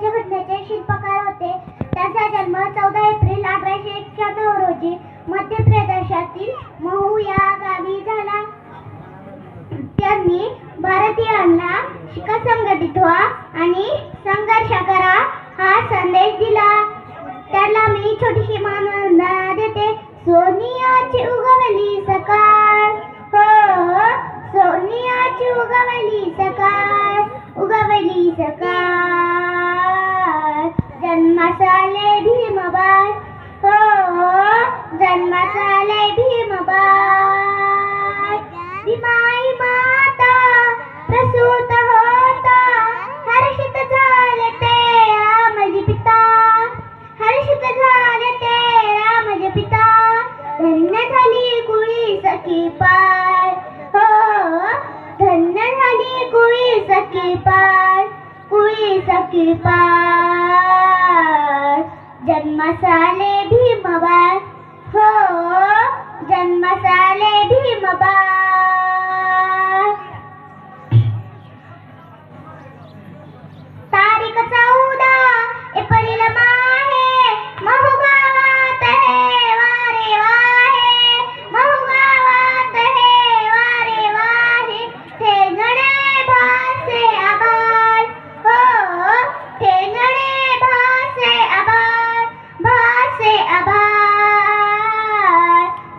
सोन्याच्या घटनेचे शिल्पकार होते. त्यांचा जन्म चौदा एप्रिल अठराशे एक्क्याण्णव रोजी मध्य प्रदेशातील महू या गावी झाला. त्यांनी भारतीयांना शिका संघटित व्हा आणि संघर्ष करा हा संदेश दिला. त्याला मी छोटीशी मानवंदना देते. सोनियाची उगवली सकाळ. हो, हो सोनियाची उगवली सकाळ. उगवली सकाळ. जन्मासाले भीमबाळ. हो जन्मासाले भीमबाळ. भीमाई माता प्रसूत होता. हर्षित झाले ते रामजी पिता. हर्षित झाले ते रामजी पिता. धन्य झाली कुळी सखी पाळ. हो धन्य झाली कुळी सखी पाळ. कुळी सखी पाळ. जन्मसाले भीमबाळ. हो जन्मसाले आले तारीख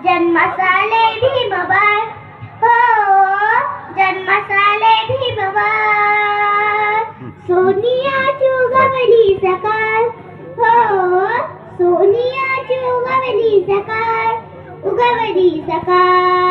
जन्मसाले भीमबाळ हो जन्मसाले भीमबाळ सोनियाची उगवली सकाळ. हो सोनियाची उगवली सकाळ. उगवली सकाळ.